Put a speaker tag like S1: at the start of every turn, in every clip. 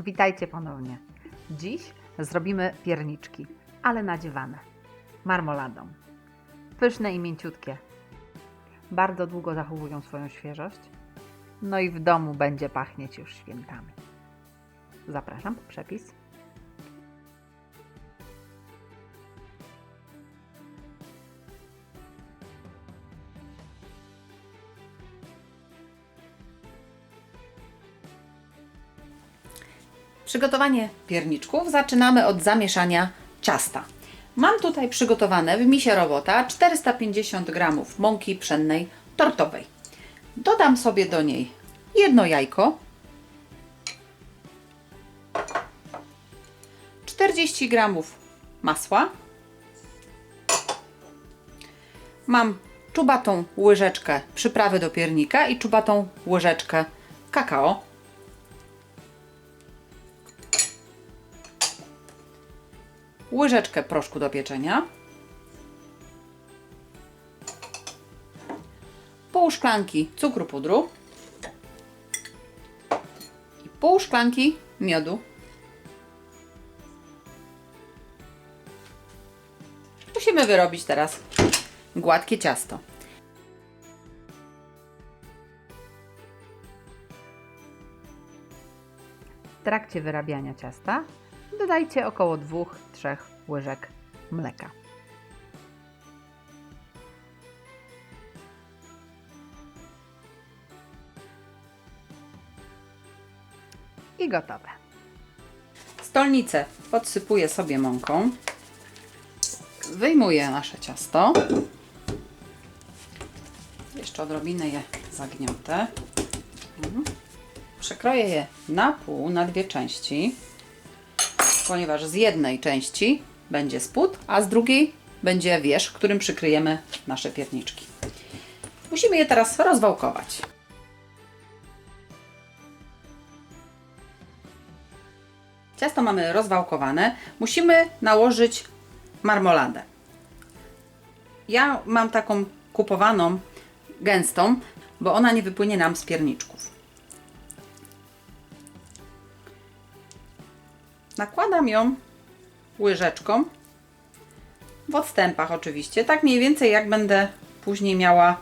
S1: Witajcie ponownie. Dziś zrobimy pierniczki, ale nadziewane marmoladą. Pyszne i mięciutkie. Bardzo długo zachowują swoją świeżość. No i w domu będzie pachnieć już świętami. Zapraszam przepis.
S2: Przygotowanie pierniczków zaczynamy od zamieszania ciasta. Mam tutaj przygotowane w misie robota 450 g mąki pszennej tortowej. Dodam sobie do niej jedno jajko, 40 g masła, mam czubatą łyżeczkę przyprawy do piernika i czubatą łyżeczkę kakao. Łyżeczkę proszku do pieczenia, pół szklanki cukru pudru i pół szklanki miodu. Musimy wyrobić teraz gładkie ciasto.
S1: W trakcie wyrabiania ciasta dodajcie około 2-3 łyżek mleka. I gotowe.
S2: Stolnicę podsypuję sobie mąką. Wyjmuję nasze ciasto. Jeszcze odrobinę je zagniotę. Mhm. Przekroję je na pół, na dwie części, ponieważ z jednej części będzie spód, a z drugiej będzie wierzch, którym przykryjemy nasze pierniczki. Musimy je teraz rozwałkować. Ciasto mamy rozwałkowane. Musimy nałożyć marmoladę. Ja mam taką kupowaną, gęstą, bo ona nie wypłynie nam z pierniczków. Nakładam ją łyżeczką, w odstępach oczywiście, tak mniej więcej jak będę później miała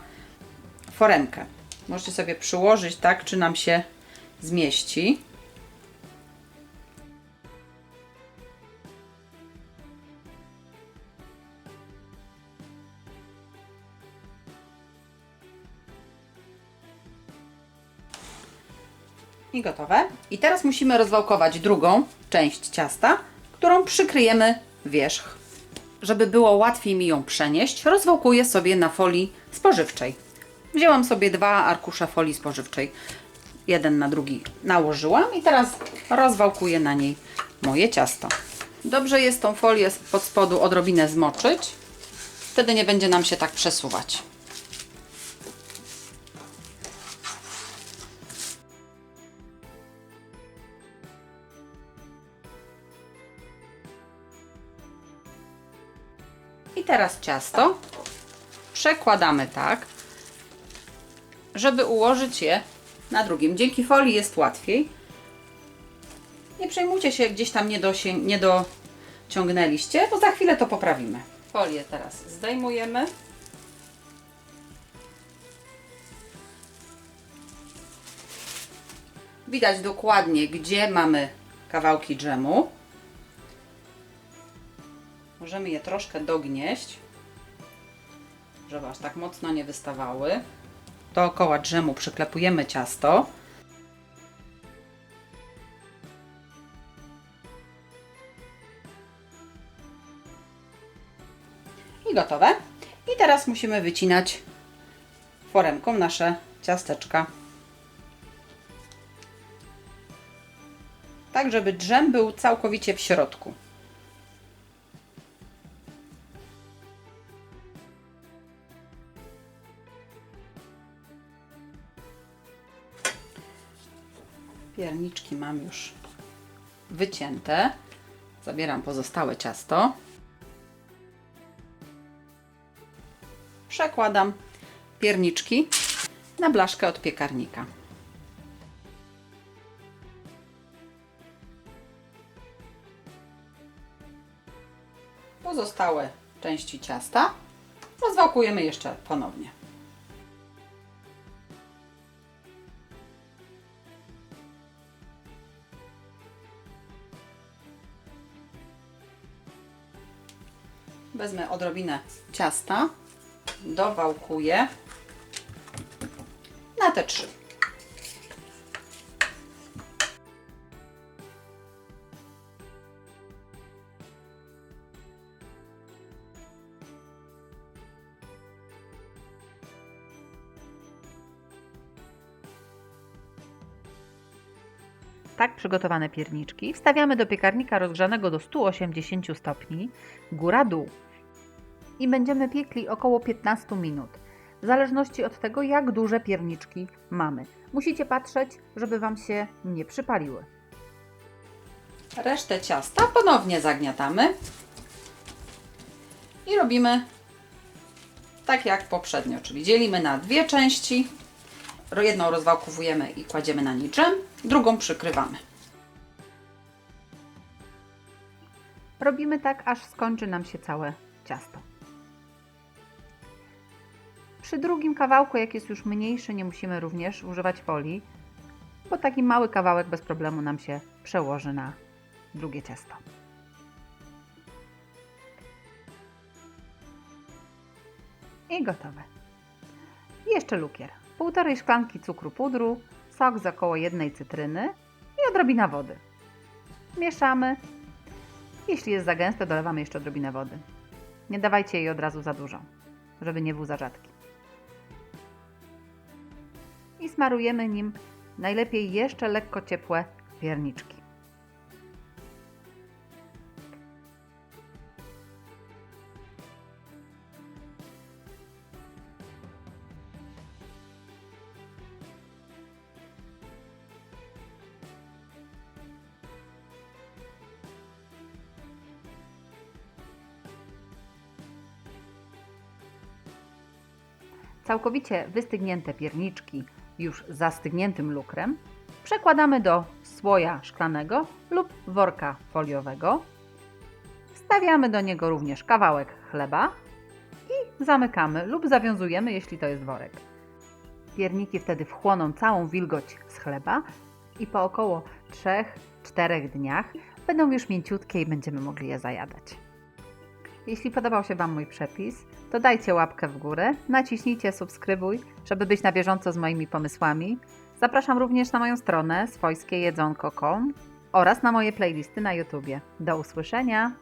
S2: foremkę. Możecie sobie przyłożyć tak, czy nam się zmieści. I gotowe. I teraz musimy rozwałkować drugą część ciasta, którą przykryjemy wierzch. Żeby było łatwiej mi ją przenieść, rozwałkuję sobie na folii spożywczej. Wzięłam sobie dwa arkusze folii spożywczej. Jeden na drugi nałożyłam i teraz rozwałkuję na niej moje ciasto. Dobrze jest tą folię pod spodu odrobinę zmoczyć. Wtedy nie będzie nam się tak przesuwać. Teraz ciasto przekładamy tak, żeby ułożyć je na drugim. Dzięki folii jest łatwiej. Nie przejmujcie się, jak gdzieś tam nie, dosię- nie dociągnęliście, bo za chwilę to poprawimy. Folię teraz zdejmujemy. Widać dokładnie, gdzie mamy kawałki dżemu. Możemy je troszkę dognieść, żeby aż tak mocno nie wystawały. Dookoła drzemu przyklepujemy ciasto. I gotowe. I teraz musimy wycinać foremką nasze ciasteczka. Tak, żeby drzem był całkowicie w środku. Pierniczki mam już wycięte. Zabieram pozostałe ciasto. Przekładam pierniczki na blaszkę od piekarnika. Pozostałe części ciasta rozwałkujemy jeszcze ponownie. Wezmę odrobinę ciasta, dowałkuję na te trzy.
S1: Tak przygotowane pierniczki wstawiamy do piekarnika rozgrzanego do 180 stopni, góra-dół. I będziemy piekli około 15 minut, w zależności od tego, jak duże pierniczki mamy. Musicie patrzeć, żeby Wam się nie przypaliły.
S2: Resztę ciasta ponownie zagniatamy i robimy tak jak poprzednio, czyli dzielimy na dwie części. Jedną rozwałkowujemy i kładziemy na dżem, drugą przykrywamy.
S1: Robimy tak, aż skończy nam się całe ciasto. Przy drugim kawałku, jak jest już mniejszy, nie musimy również używać folii, bo taki mały kawałek bez problemu nam się przełoży na drugie ciasto. I gotowe. Jeszcze lukier. Półtorej szklanki cukru pudru, sok z około jednej cytryny i odrobina wody. Mieszamy jeśli jest za gęste, dolewamy jeszcze odrobinę wody. Nie dawajcie jej od razu za dużo, żeby nie był za rzadki. I smarujemy nim najlepiej jeszcze lekko ciepłe pierniczki. Całkowicie wystygnięte pierniczki już zastygniętym lukrem przekładamy do słoja szklanego lub worka foliowego. Wstawiamy do niego również kawałek chleba i zamykamy lub zawiązujemy, jeśli to jest worek. Pierniki wtedy wchłoną całą wilgoć z chleba i po około 3-4 dniach będą już mięciutkie i będziemy mogli je zajadać. Jeśli podobał się Wam mój przepis, to dajcie łapkę w górę, naciśnijcie subskrybuj, żeby być na bieżąco z moimi pomysłami. Zapraszam również na moją stronę swojskiejedzonko.com oraz na moje playlisty na YouTubie. Do usłyszenia!